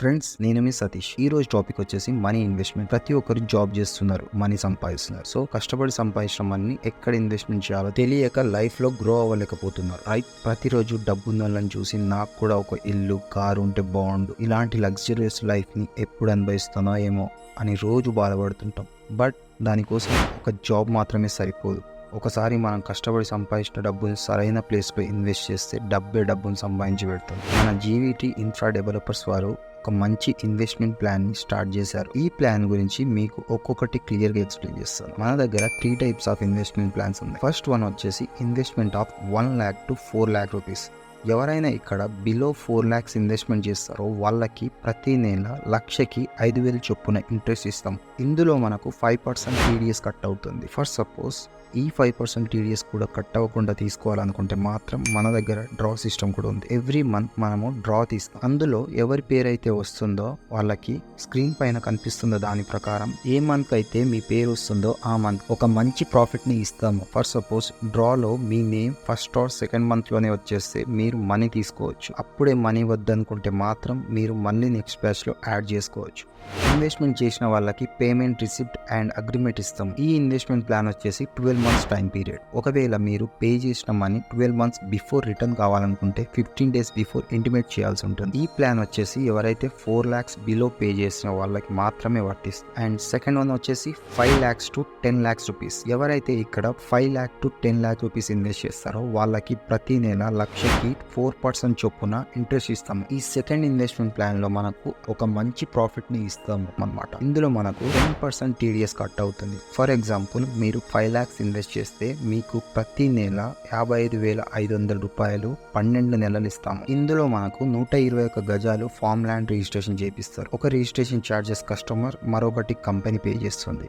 Friends నేను మీ సతీష్. ఈ రోజు టాపిక్ వచ్చేసి మనీ ఇన్వెస్ట్మెంట్ ప్రతి ఒక్కరు జాబ్ చేస్తున్నారు మనీ సంపాదిస్తున్నారు. సో కష్టపడి సంపాదించిన మనీ ఎక్కడ ఇన్వెస్ట్మెంట్ చేయాలో తెలియక లైఫ్లో గ్రో అవ్వలేకపోతున్నారు. రైట్ ప్రతిరోజు డబ్బు ఉందని చూసి నాకు కూడా ఒక ఇల్లు కారు ఉంటే బాగుండు. ఇలాంటి లగ్జరియస్ లైఫ్ని ఎప్పుడు అనుభవిస్తానో ఏమో అని రోజు బాధపడుతుంటాం. బట్ దానికోసం ఒక జాబ్ మాత్రమే సరిపోదు. ఒకసారి మనం కష్టపడి సంపాదించిన డబ్బుని సరైన ప్లేస్పై ఇన్వెస్ట్ చేస్తే డబ్బే డబ్బును సంపాదించి పెడతాం. మన జీవీటీ ఇన్ఫ్రా డెవలపర్స్ వారు ఒక మంచి ఇన్వెస్ట్మెంట్ ప్లాన్ని స్టార్ట్ చేశారు. ఈ ప్లాన్ గురించి మీకు ఒక్కొక్కటి క్లియర్గా ఎక్స్ప్లెయిన్ చేస్తాను. మన దగ్గర three types of investment plans ఉన్నాయి. ఫస్ట్ వన్ వచ్చేసి investment of one lakh to four lakh rupees ఎవరైనా ఇక్కడ బిలో ఫోర్ ల్యాక్స్ ఇన్వెస్ట్మెంట్ చేస్తారో వాళ్ళకి ప్రతి నెల లక్షకి ఐదు వేలు చొప్పున ఇంట్రెస్ట్ ఇస్తాం. ఇందులో మనకు ఫైవ్ పర్సెంట్ టీడీఎస్ కట్ అవుతుంది. ఫర్ సపోజ్ ఈ ఫైవ్ పర్సెంట్ టీడీఎస్ కూడా కట్ అవ్వకుండా తీసుకోవాలనుకుంటే మాత్రం మన దగ్గర డ్రా సిస్టమ్ కూడా ఉంది. ఎవ్రీ మంత్ మనము డ్రా తీస్తాం. అందులో ఎవరి పేరు అయితే వస్తుందో వాళ్ళకి స్క్రీన్ పైన కనిపిస్తుందో దాని ప్రకారం ఏ మంత్ అయితే మీ పేరు వస్తుందో ఆ మంత్ ఒక మంచి ప్రాఫిట్ని ఇస్తాము. ఫర్ సపోజ్ డ్రాలో మీ నేమ్ ఫస్ట్ ఆర్ సెకండ్ మంత్లోనే వచ్చేస్తే మీరు మనీ తీసుకోవచ్చు. అప్పుడే మనీ వద్దనుకుంటే మాత్రం మీరు మనీ నెక్స్ట్ బ్యాచ్లో యాడ్ చేసుకోవచ్చు. ఇన్వెస్ట్మెంట్ చేసిన వాళ్ళకి పేమెంట్ రిసిప్ట్ అండ్ అగ్రిమెంట్ ఇస్తాం ఈ ఇన్వెస్ట్మెంట్ ప్లాన్ వచ్చేసి ట్వెల్వ్ మంత్స్ టైం పీరియడ్. ఒకవేళ మీరు పే చేసిన money twelve months before return కావాలనుకుంటే ఫిఫ్టీన్ డేస్ బిఫోర్ ఇంటిమేట్ చేయాల్సి ఉంటుంది. ఈ ప్లాన్ వచ్చేసి ఎవరైతే ఫోర్ ల్యాక్స్ బిలో పే చేసిన వాళ్ళకి మాత్రమే వర్తిస్తుంది. అండ్ సెకండ్ వన్ వచ్చేసి five lakhs to ten lakhs rupees. ఎవరైతే ఇక్కడ five lakh to ten lakh rupees invest చేస్తారో వాళ్ళకి ప్రతి నెల లక్షకి ఫోర్ పర్సెంట్ చొప్పున ఇంట్రెస్ట్ ఇస్తాము. ఈ సెకండ్ ఇన్వెస్ట్మెంట్ ప్లాన్లో మనకు ఒక మంచి ప్రాఫిట్ని ఇస్తాము అన్నమాట. ఇందులో మనకు టెన్ పర్సెంట్ టీడీఎస్ కట్ అవుతుంది. ఫర్ ఎగ్జాంపుల్ మీరు ఫైవ్ ల్యాక్స్ ఇన్వెస్ట్ చేస్తే మీకు ప్రతి నెల యాభై ఐదు వేల ఐదు వందల రూపాయలు పన్నెండు నెలలు ఇస్తాము. ఇందులో మనకు నూట ఇరవై ఒక గజాలు ఫామ్ ల్యాండ్ రిజిస్ట్రేషన్ చేపిస్తారు. ఒక రిజిస్ట్రేషన్ ఛార్జెస్ కస్టమర్ మరొకటి కంపెనీ పే చేస్తుంది.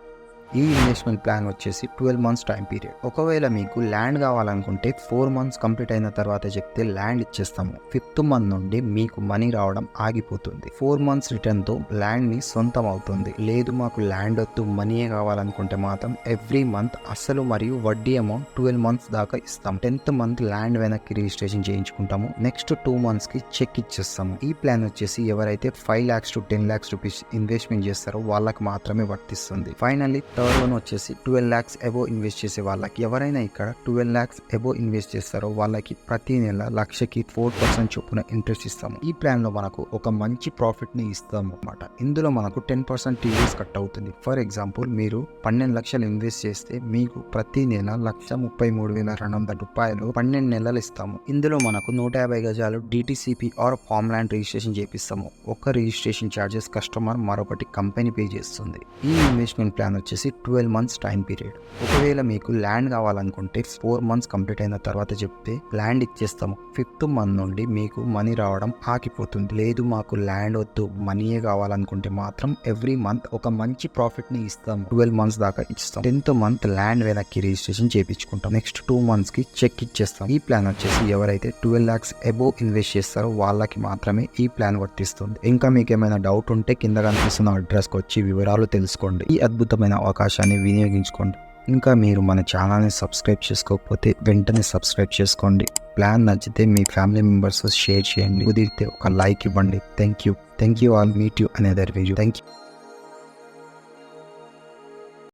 ఈ ఇన్వెస్ట్మెంట్ ప్లాన్ వచ్చేసి ట్వెల్వ్ మంత్స్ టైం పీరియడ్. ఒకవేళ మీకు ల్యాండ్ కావాలనుకుంటే ఫోర్ మంత్స్ కంప్లీట్ అయిన తర్వాత చెప్తే ల్యాండ్ ఇచ్చేస్తాము. ఫిఫ్త్ మంత్ నుండి మీకు మనీ రావడం ఆగిపోతుంది. ఫోర్ మంత్స్ రిటర్న్తో ల్యాండ్ని సొంతం అవుతుంది. లేదు మాకు ల్యాండ్ వద్దు మనీయే కావాలనుకుంటే మాత్రం ఎవ్రీ మంత్ అసలు మరియు వడ్డీ అమౌంట్ ట్వెల్వ్ మంత్స్ దాకా ఇస్తాం. టెన్త్ మంత్ ల్యాండ్ వెనక్కి రిజిస్ట్రేషన్ చేయించుకుంటాము. నెక్స్ట్ టూ మంత్స్కి చెక్ ఇచ్చేస్తాము. ఈ ప్లాన్ వచ్చేసి ఎవరైతే five lakhs to ten lakhs rupees investment చేస్తారో వాళ్ళకి మాత్రమే వర్తిస్తుంది. ఫైనల్లీ థర్డ్ వన్ వచ్చేసి ట్వెల్వ్ ల్యాక్స్ అబో ఇన్వెస్ట్ చేసే వాళ్ళకి. ఎవరైనా ఇక్కడ ట్వెల్వ్ ల్యాక్స్ ఎబో ఇన్వెస్ట్ చేస్తారో వాళ్ళకి ప్రతి నెల లక్షకి ఫోర్ పర్సెంట్ చొప్పున ఇంట్రెస్ట్ ఇస్తాము. ఈ ప్లాన్లో మనకు ఒక మంచి ప్రాఫిట్ని ఇస్తాము అన్నమాట ఇందులో మనకు టెన్ పర్సెంట్ టీవీస్ కట్ అవుతుంది. ఫర్ ఎగ్జాంపుల్ మీరు పన్నెండు లక్షలు ఇన్వెస్ట్ చేస్తే మీకు ప్రతి నెల లక్ష ముప్పై మూడు వేల రెండు వందల రూపాయలు పన్నెండు నెలలు ఇస్తాము. ఇందులో మనకు నూట యాభై గజాలు DTCP or farm land registration చేపిస్తాము. ఒక రిజిస్ట్రేషన్ ఛార్జెస్ కస్టమర్ మరొకటి కంపెనీ పే చేస్తుంది. ఈ ఇన్వెస్ట్మెంట్ ప్లాన్ వచ్చేసి వచ్చేసి ట్వెల్వ్ మంత్స్ టైం పీరియడ్ ఒకవేళ మీకు ల్యాండ్ కావాలనుకుంటే ఫోర్ మంత్స్ కంప్లీట్ అయిన తర్వాత చెప్తే ల్యాండ్ ఇచ్చేస్తాము. ఫిఫ్త్ మంత్ నుండి మీకు మనీ రావడం ఆగిపోతుంది. లేదు మాకు ల్యాండ్ వద్దు మనీయే కావాలనుకుంటే మాత్రం ఎవ్రీ మంత్ ఒక మంచి ప్రాఫిట్ని ఇస్తాం. ట్వెల్వ్ మంత్స్ దాకా ఇస్తాం. టెన్త్ మంత్ ల్యాండ్ వెనక్కి రిజిస్ట్రేషన్ చేయించుకుంటాం. నెక్స్ట్ టూ మంత్స్కి చెక్ ఇచ్చేస్తాం. ఈ ప్లాన్ వచ్చేసి ఎవరైతే ట్వెల్వ్ లాక్స్ అబోవ్ ఇన్వెస్ట్ చేస్తారో వాళ్ళకి మాత్రమే ఈ ప్లాన్ వర్తిస్తుంది. ఇంకా మీకు ఏమైనా డౌట్ ఉంటే కింద కనిపిస్తున్న అడ్రస్కి వచ్చి వివరాలు తెలుసుకోండి. ఈ అద్భుతమైన అవకాశాన్ని వినియోగించుకోండి. ఇంకా మీరు మన ఛానల్ని సబ్స్క్రైబ్ చేసుకోకపోతే వెంటనే సబ్స్క్రైబ్ చేసుకోండి. ప్లాన్ నచ్చితే మీ ఫ్యామిలీ మెంబర్స్ షేర్ చేయండి. కుదిరితే ఒక లైక్ ఇవ్వండి. Thank you thank you all. Meet you. Another video thank you